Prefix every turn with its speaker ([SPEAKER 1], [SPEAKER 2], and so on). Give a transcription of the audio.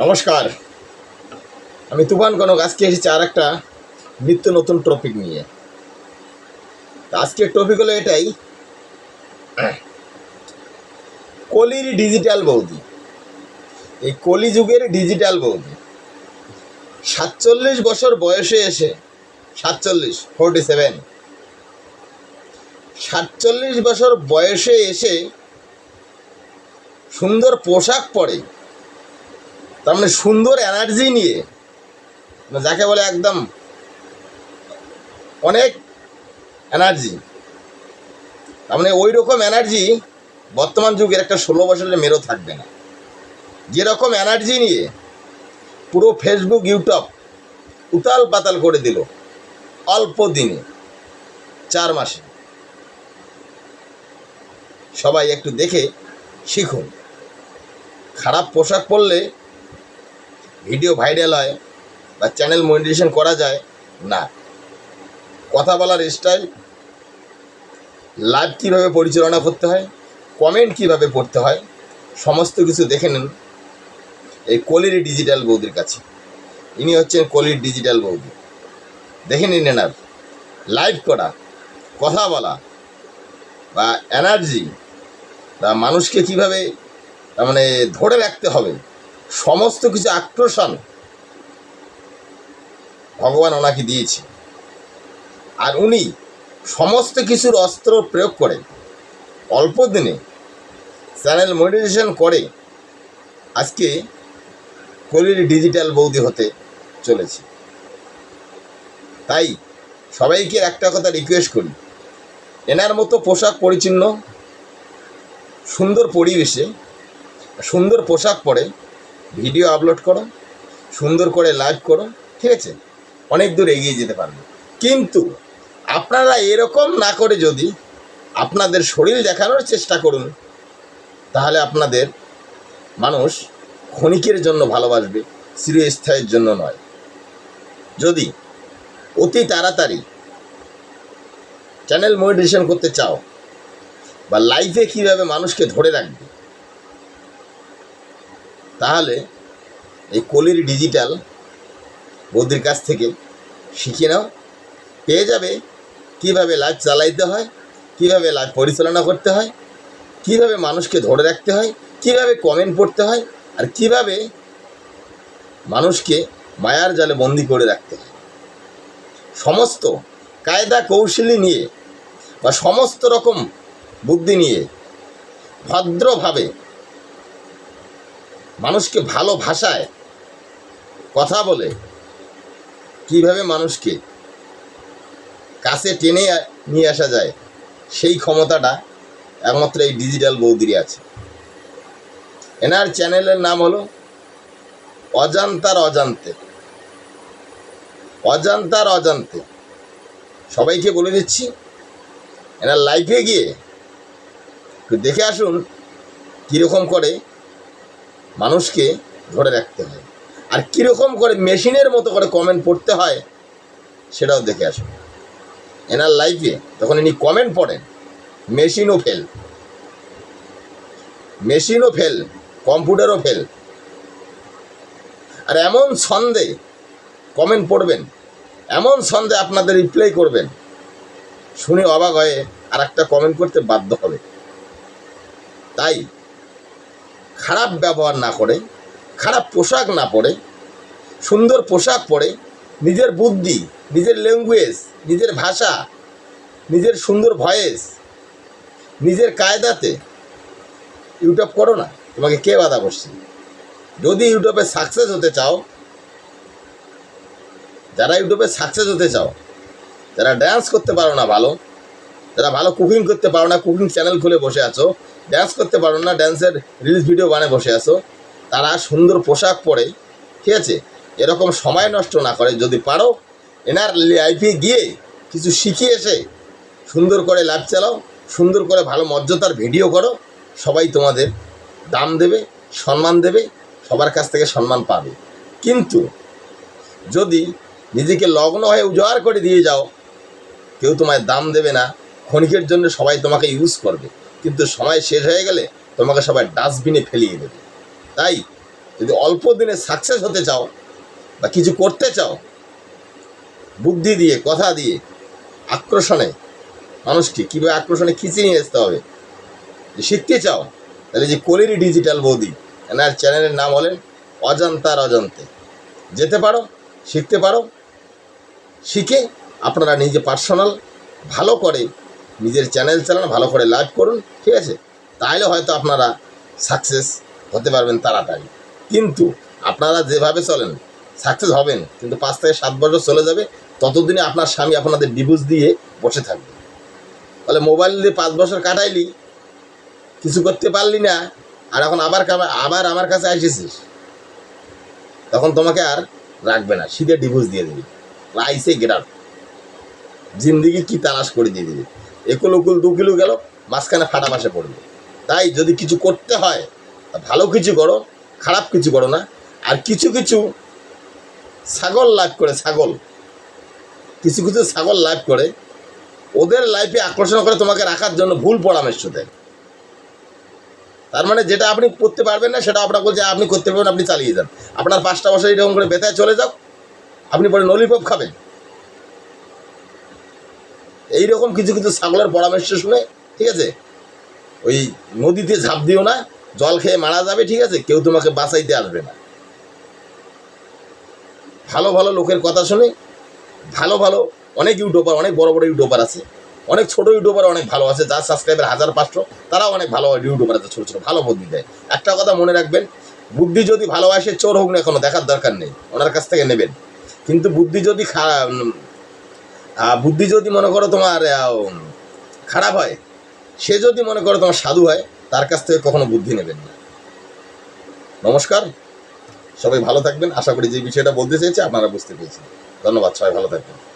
[SPEAKER 1] নমস্কার। আমি তুফান কনক, আজকে এসেছি আর একটা নিত্য নতুন টপিক নিয়ে। আজকের টপিক হলো এটাই, কলির ডিজিটাল বৌদি। এই কলিযুগের ডিজিটাল বৌদি। সাতচল্লিশ বছর বয়সে এসে, সাতচল্লিশ ফোরটি সেভেন সাতচল্লিশ বছর বয়সে এসে সুন্দর পোশাক পরে তার মানে সুন্দর এনার্জি নিয়ে মানে যাকে বলে একদম অনেক এনার্জি তার মানে ওই রকম এনার্জি বর্তমান যুগের একটা ষোলো বছরের মেয়েরও থাকবে না। যেরকম এনার্জি নিয়ে পুরো ফেসবুক ইউটিউব উতাল পাতাল করে দিল অল্প দিনে, চার মাসে। সবাই একটু দেখে শিখুন। খারাপ পোশাক পরলে ভিডিও ভাইরাল হয় বা চ্যানেল মনিটাইজেশন করা যায়, না। কথা বলার স্টাইল লাইভ কীভাবে পরিচালনা করতে হয় কমেন্ট কীভাবে পড়তে হয়, সমস্ত কিছু দেখে নিন এই কলির ডিজিটাল বৌদির কাছে। ইনি হচ্ছেন কলির ডিজিটাল বৌদি। দেখে নিন এনার লাইভ করা, কথা বলা বা এনার্জি বা মানুষকে কীভাবে মানে ধরে রাখতে হবে। সমস্ত কিছু আকর্ষণ ভগবান ওনাকে দিয়েছে। আর উনি সমস্ত কিছুর অস্ত্র প্রয়োগ করে, অল্প দিনে চ্যানেল মনিটাইজেশন করে আজকে কলির ডিজিটাল বৌদি হতে চলেছে। তাই সবাইকে একটা কথা রিকোয়েস্ট করি, এনার মতো পোশাক পরিচ্ছন্ন, সুন্দর পরিবেশে, সুন্দর পোশাক পরে ভিডিও আপলোড করো, সুন্দর করে লাইভ করো, ঠিক আছে? অনেক দূর এগিয়ে যেতে পারবে। কিন্তু আপনারা এরকম না করে যদি আপনাদের শরীর দেখানোর চেষ্টা করুন, তাহলে আপনাদের মানুষ ক্ষণিকের জন্য ভালোবাসবে, চিরস্থায়ীর জন্য নয়। যদি অতি তাড়াতাড়ি চ্যানেল মনিটাইজেশন করতে চাও, বা লাইফে কীভাবে মানুষকে ধরে রাখবে তাহলে এই কলির ডিজিটাল বৌদির কাছ থেকে শিখে নাও। পেয়ে যাবে কীভাবে লাইভ চালাইতে হয়, কীভাবে লাইভ পরিচালনা করতে হয়, কীভাবে মানুষকে ধরে রাখতে হয়, কীভাবে কমেন্ট পড়তে হয়, আর কীভাবে মানুষকে মায়ার জালে বন্দি করে রাখতে হয়। সমস্ত কায়দা কৌশলী নিয়ে বা সমস্ত রকম বুদ্ধি নিয়ে ভদ্রভাবে মানুষকে ভালো ভাষায় কথা বলে, কীভাবে মানুষকে কাছে টেনে নিয়ে আসা যায়, সেই ক্ষমতাটা একমাত্র এই ডিজিটাল বৌদিরই আছে। এনার চ্যানেলের নাম হলো অজান্তার অজান্তে। অজান্তার অজান্তে। সবাইকে বলে দিচ্ছি, এনার লাইফে গিয়ে দেখে আসুন, কীরকম করে মানুষকে ধরে রাখতে হয়। আর কীরকম করে মেশিনের মতো করে কমেন্ট পড়তে হয়, সেটাও দেখে আসুন। এনার লাইফে যখন ইনি কমেন্ট পড়েন মেশিনও ফেল মেশিনও ফেল কম্পিউটারও ফেল আর এমন ছন্দে কমেন্ট পড়বেন, এমন ছন্দে আপনাদের রিপ্লাই করবেন, শুনে অবাক হয়ে আর একটা কমেন্ট করতে বাধ্য হবে। তাই খারাপ ব্যবহার না করে, খারাপ পোশাক না পরে, সুন্দর পোশাক পরে, নিজের বুদ্ধি, নিজের ল্যাঙ্গুয়েজ নিজের ভাষা, নিজের সুন্দর ভয়েস নিজের কায়দাতে ইউটিউব করো না, তোমাকে কে বাধা করছে? যদি ইউটিউবে সাকসেস হতে চাও, যারা ইউটিউবে সাকসেস হতে চাও, যারা ড্যান্স করতে পারো না ভালো, যারা ভালো কুকিং করতে পারো না কুকিং চ্যানেল খুলে বসে আছো ড্যান্স করতে পারো না ড্যান্সের রিলস ভিডিও বানিয়ে বসে আছো। তারা সুন্দর পোশাক পরে, ঠিক আছে? এরকম সময় নষ্ট না করে, যদি পারো এনার লাইফে গিয়ে কিছু শিখে এসে সুন্দর করে লাইভ চালাও, সুন্দর করে ভালো মর্যাদার ভিডিও করো, সবাই তোমাদের দাম দেবে, সম্মান দেবে, সবার কাছ থেকে সম্মান পাবে। কিন্তু যদি নিজেকে লগ্ন হয়ে উজাড় করে দিয়ে যাও, কেউ তোমায় দাম দেবে না, ক্ষণিকের জন্য সবাই তোমাকে ইউজ করবে। কিন্তু সময় শেষ হয়ে গেলে তোমাকে সবাই ডাস্টবিনে ফেলিয়ে দেবে। তাই যদি অল্প দিনে সাকসেস হতে চাও বা কিছু করতে চাও, বুদ্ধি দিয়ে, কথা দিয়ে, আক্রোশনে মানুষকে কীভাবে আক্রোশনে খিচিয়ে নিয়ে আসতে হবে যে শিখতে চাও, তাহলে যে কোলেরি ডিজিটাল বৌদি, এনার চ্যানেলের নাম হলেন অজান্তার অজান্তে। যেতে পারো, শিখতে পারো, শিখে আপনারা নিজে পার্সোনাল ভালো করে নিজের চ্যানেল চালান, ভালো করে লাইভ করুন, ঠিক আছে? তাহলে হয়তো আপনারা সাকসেস হতে পারবেন তাড়াতাড়ি। কিন্তু আপনারা যেভাবে চলেন সাকসেস হবেন, কিন্তু পাঁচ থেকে সাত বছর চলে যাবে, ততদিনে আপনার স্বামী আপনাদের ডিভোর্স দিয়ে বসে থাকবে। তাহলে মোবাইল দিয়ে পাঁচ বছর কাটাইলি, কিছু করতে পারলি না, আর এখন আবার আবার আমার কাছে আসিস তখন তোমাকে আর রাখবে না, সিধে ডিভোর্স দিয়ে দিবি। রাইসে গেটার জিন্দিগি কি তালাশ করে দিয়ে দিবি। একুল উকুল দু কিলো গেল, মাঝখানে ফাটা পাশে পড়বে। তাই যদি কিছু করতে হয় ভালো কিছু করো, খারাপ কিছু করো না। আর কিছু কিছু ছাগল লাভ করে, ছাগল। কিছু কিছু ছাগল লাভ করে, ওদের লাইফে আকর্ষণ করে তোমাকে রাখার জন্য ভুল পরামর্শ দেয়। তার মানে যেটা আপনি করতে পারবেন না, সেটা আপনার বলছে, আপনি করতে পারবেন আপনি চালিয়ে যান। আপনার পাঁচটা বছর এরকম করে বেতায় চলে যাও। আপনি পরে নলিপপ খাবেন। এইরকম কিছু কিছু ছাগলের পরামর্শ শুনে, ঠিক আছে? ওই নদীতে ঝাঁপ দিও না, জল খেয়ে মারা যাবে, ঠিক আছে? কেউ তোমাকে বাঁচাইতে আসবে না। ভালো ভালো লোকের কথা শুনে, ভালো ভালো, অনেক ইউটিউবার, অনেক বড় বড় ইউটিউবার আছে। অনেক ছোট ইউটিউবার অনেক ভালো আছে, যার সাবস্ক্রাইবার হাজার পাঁচশো, তারাও অনেক ভালো ইউটিউবার আছে, ছোটো ছোটো, ভালো বুদ্ধি দেয়। একটা কথা মনে রাখবেন, বুদ্ধি যদি ভালোবাসে, চোর হোক না কোনো, দেখার দরকার নেই, ওনার কাছ থেকে নেবেন। কিন্তু বুদ্ধি যদি বুদ্ধি যদি মনে করো তোমার খারাপ হয়, সে যদি মনে করো তোমার সাধু হয়, তার কাছ থেকে কখনো বুদ্ধি নেবেন না। নমস্কার। সবাই ভালো থাকবেন। আশা করি যে বিষয়টা বলতে চেয়েছি, আপনারা বুঝতে পেরেছেন। ধন্যবাদ। সবাই ভালো থাকবেন।